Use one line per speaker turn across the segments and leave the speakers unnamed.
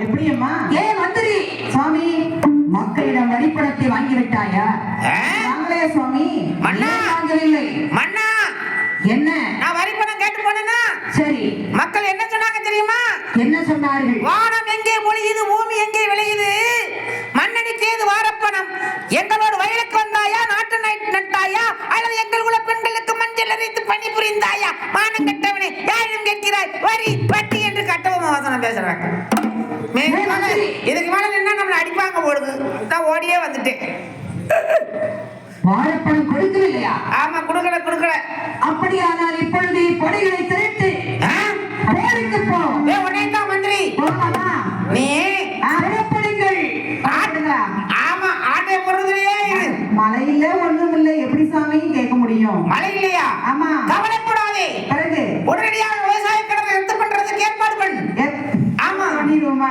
எப்படியம்மா?
ஏ மந்திரி!
சுவாமி
மக்களிடம் வரிப்பணத்தை வாங்கி விட்டாயா
ஆ?
வாங்களே சுவாமி.
ஏன் வாங்கவில்லை?
மன்னா!
என்ன?
நான் வரி பணம் கேட்டு போனேன்னா
சரி.
மக்கள் என்ன சொன்னாங்க தெரியுமா?
என்ன சொன்னார்கள்?
வானம் எங்கே பொழியுது பூமி எங்கே விளையுது? மண்ணடி தேது வாரப்பணம் எங்களோட வயலுக்கு வந்தாயா? நாட்டு நட்- நட்டாயா? அல்லது எங்கள் குல பெண்களுக்கு மஞ்சள் அரைத்து பணி புரிந்தாயா? மானம் கட்டவனே யாரும் கேட்கிறாய்? வரி வட்டி என்று கட்டவும் வசனம் பேசுறாங்க இதுக்கு மேல நின்னா நம்மளை அடிப்பாங்க போடுது நான் ஓடியே வந்துட்டேன்.
வாழைப்பணம் கொடுக்கவில்லையா
ஆமா குடுக்கல குடுக்கல.
அப்படியானால் இப்பொழுது படைகளை திரட்டு? போருக்கு போ.
ஏ உன்னைத்தான் மந்திரி. நீ
புறப்படுங்கள்
ஆடுங்களா?
ஆமா ஆட்டை போடுறதுலயே. இரு
மழையில ஒண்ணும் இல்ல எப்படி சாமி? கேட்க முடியும்.
மழை இல்லையா?
ஆமா. பண்ணிடுவோமா?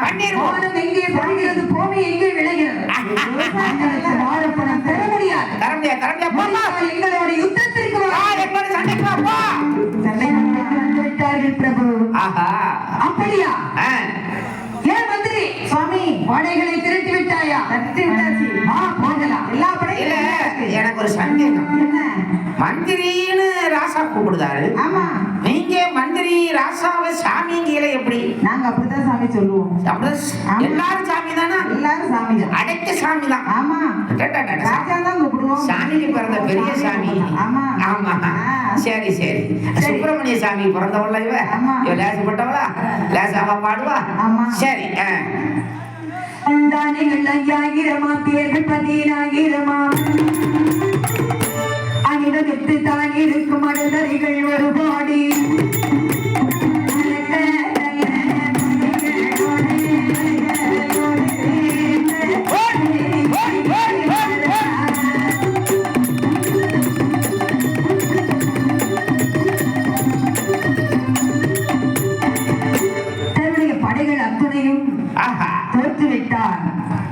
எங்கே பொழிகிறது பூமி எங்கே விளைகிறது. முடியாது.
தர முடியாது தர முடியாது.
எங்களோட யுத்தத்திற்கு
வா.
வா.
என்னோட சண்டைக்கு வா போ.
சண்டைக்கு
வந்து விட்டார்கள் பிரபு.
ஆஹா.
அப்படியா. ஏன் மந்திரி
சுவாமி
படைகளை திரட்டி விட்டாயா?
தட்டி விட்டாச்சு.
வா போகலாம்.
எல்லா படையும்
எனக்கு ஒரு சந்தேகம். மந்திரின்னு ராசா கூப்பிடுதாரு.
ஆமா.
நீங்க மந்திரி ராசாவை சாமிங்கிற எப்படி?
நாங்க அப்படித்தான் சாமி சொல்லுவோம்.
அப்படிதான். எல்லாரும் சாமி தானா?
எல்லாரும் சாமி
அடைக்க சாமி தான்.
ஆமா. ராஜா தான் கூப்பிடுவோம்
சாமிக்கு பிறந்த பெரிய சாமி
ஆமா.
ஆமா. சரி சரி. சுப்பிரமணிய சாமி பிறந்தவள இவ. இவ லேசப்பட்டவளா? லேசாவா பாடுவா?
ஆமா.
சரி.
தானிகள் ஐயாயிரமா தேர்கள் பதினாயிரமா? அணிவகுத்து தான் இருக்கும் அடலறிகள் ஒரு தோற்றுவிட்டான்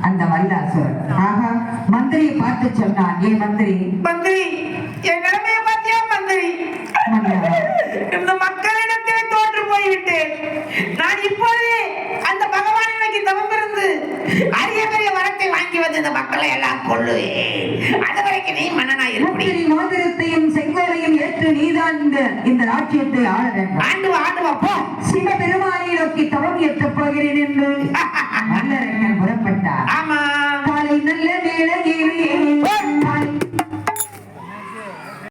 அந்த வல்லாசுரன் ஆஹா மந்திரியை பார்த்து சொன்னான் ஏ மந்திரி?
மந்திரி என் நிலைமைய பாத்தியா மந்திரி? இந்த மக்களிடத்திலே தோற்று போய்விட்டேன். நான் இப்பொழுதே அந்த பகவான் எனக்கு தவம் இருந்து அரிய பெரிய வரத்தை வாங்கி வந்து இந்த மக்களை எல்லாம் கொள்ளுவேன் அது வரைக்கும் நீ மன்னனா இருப்பி
முத்திரி மோதிரத்தையும் செங்கோலையும் ஏற்று நீதான் இந்த இந்த ராஜ்யத்தை ஆள வேண்டும்.
ஆண்டு ஆண்டு போ.
சிவபெருமானை நோக்கி தவம் ஏற்றப் போகிறேன் என்று.